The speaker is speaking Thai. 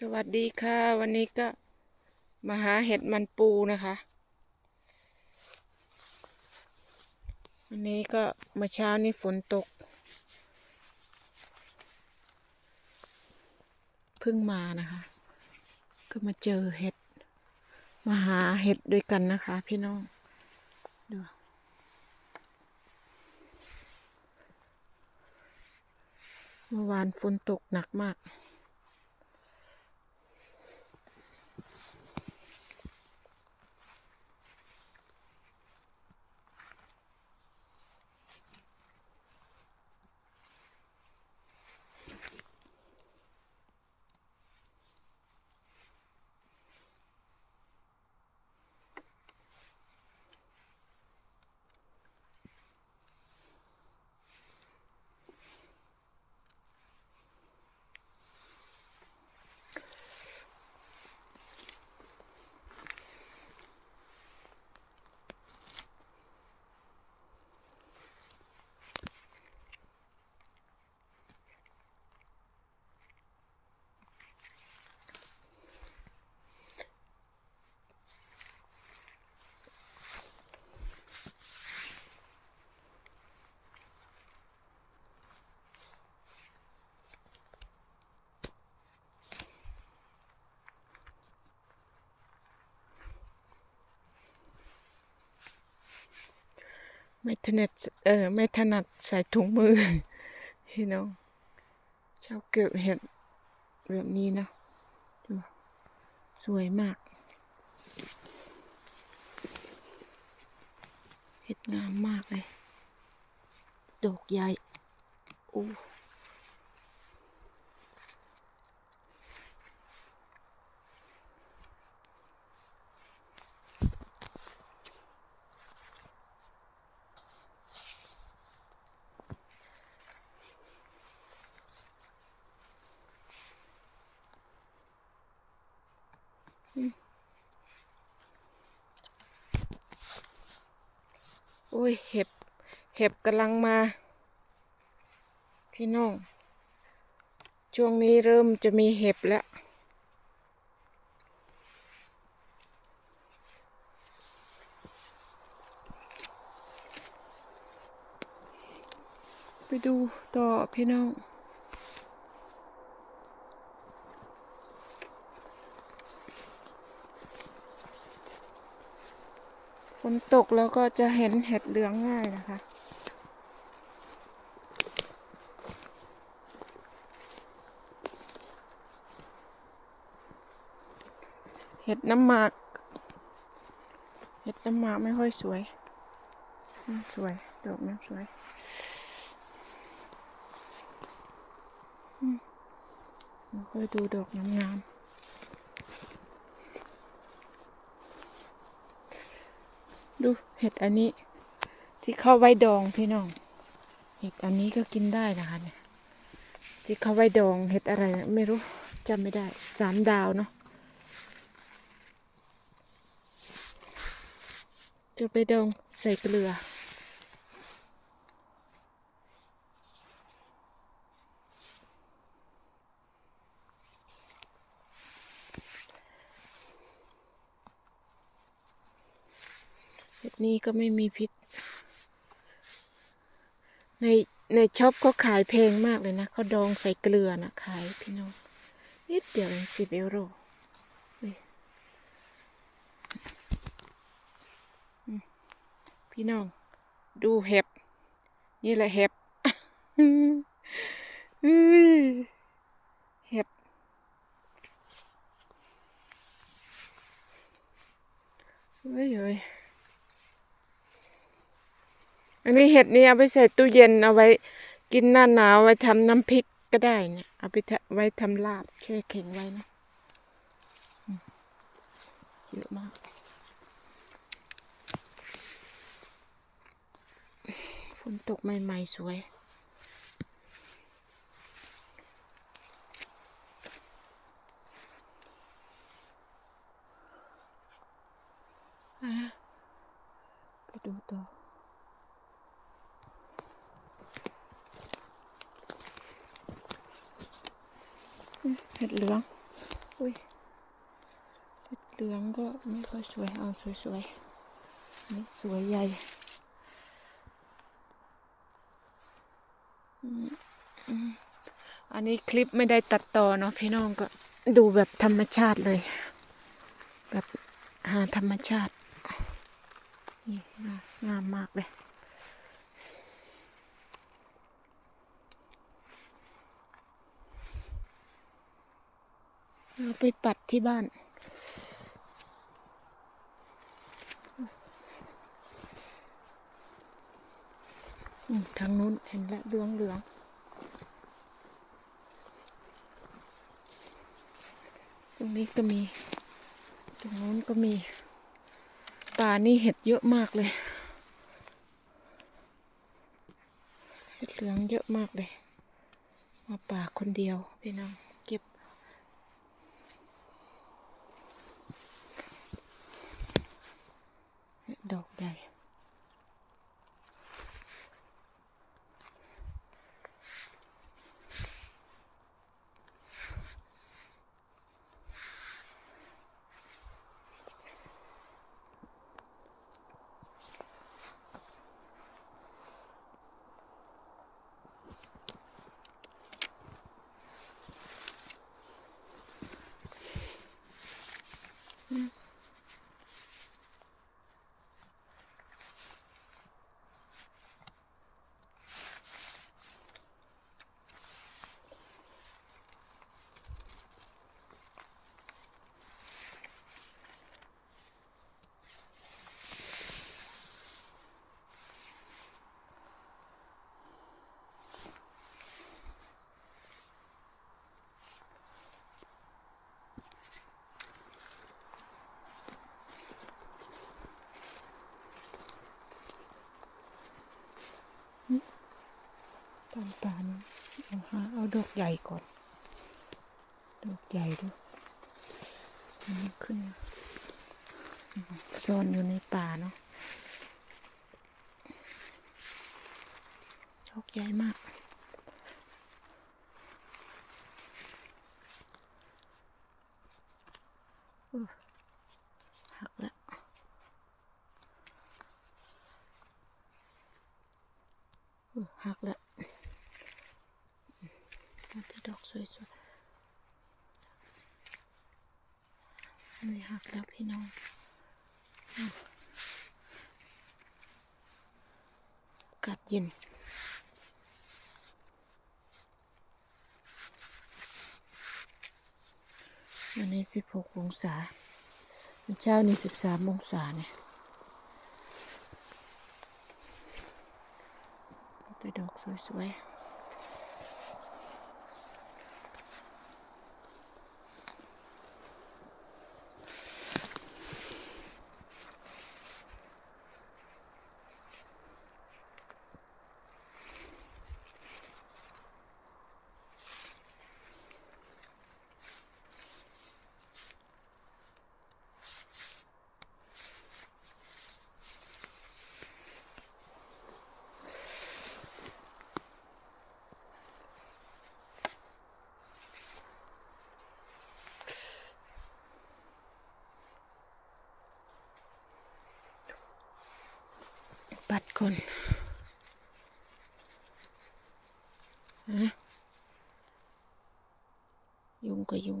สวัสดีค่ะ วันนี้ก็มาหาเห็ดมันปูนะคะ วันนี้ก็เมื่อเช้านี้ฝนตกเพิ่งมานะคะ ก็มาเจอเห็ด มาหาเห็ดด้วยกันนะคะ พี่น้องดูเมื่อวานฝนตกหนักมาก ไม่ถนัดเออไม่ถนัดใส่ถุงมือพี่น้องชอบเก็บเห็ดแบบนี้เนะดูสวยมากเห็ดงามมากเลยดอกใหญ่โอ้ อ้ยเห็บ เห็บกำลังมา พี่น้อง ช่วงนี้เริ่มจะมีเห็บแล้ว ไปดูต่อพี่น้อง นตกแล้วก็จะเห็นเห็ดเหลืองง่ายนะคะ เห็ดน้ำหมาก เห็ดน้ำหมากไม่ค่อยสวย สวย ดอกน้ำสวยอืมเราค่อยดูดอกงามๆ ดูเห็ดอันนี้ ที่เข้าไว้ดองพี่น้อง เห็ดอันนี้ก็กินได้นะคะเนี่ยที่เขาไว้ดองเห็ดอะไรไม่รู้จำไม่ได้สามดาวเนาะจะไปดองใส่เกลือ นี้ก็ไม่มีพิษ ในในช็อปก็ขายแพงมากเลยนะเขาดองใส่เกลือนะขายพี่น้อง นิดเดียวเองสิบเอโรพี่น้อง ดูเห็บ นี่แหละเห็บเห็บเฮ้ยเฮ้ย อันนี้เห็ดนี่เอาไปใส่ตู้เย็นเอาไว้กินหน้าหนาวไว้ทำน้ำพริกก็ได้เนี่ยเอาไปทะไว้ทำลาบแช่แข็งไว้นะเยอะมากฝนตกใหม่ๆสวยอะไปดูต่อ ห็ดเหลือง อุ้ย เห็ดเหลืองก็ไม่ค่อยสวย เอาสวยๆอันนี่สวยใหญ่อือันนี้คลิปไม่ได้ตัดต่อเนาะพี่น้องก็ดูแบบธรรมชาติเลย แบบหาธรรมชาตินี่งามมากเลย เอาไปปัดที่บ้าน ทางนู้นเห็นแล้วเหลืองเหลืองตรงนี้ก็มี ตรงนู้นก็มี ป่านี่เห็ดเยอะมากเลย เห็ดเหลืองเยอะมากเลย มาป่าคนเดียวพี่น้อง เก็ ตาเอาหาเอาดอกใหญ่ก่อน ดอกใหญ่ดูอันนี้ขึ้นซ่อนอยู่ในป่าเนาะดอกใหญ่มากหักแล้วหักแล้วมันจะดอกสวยๆอันนี้หักแล้ว พี่น้องกาศเย็นวันนี้สิบหกองศาเช้านี่สิบสามองศาเนี่ยแต่ดอกสวยๆ ปัดก่อนนะยุงก็ยุง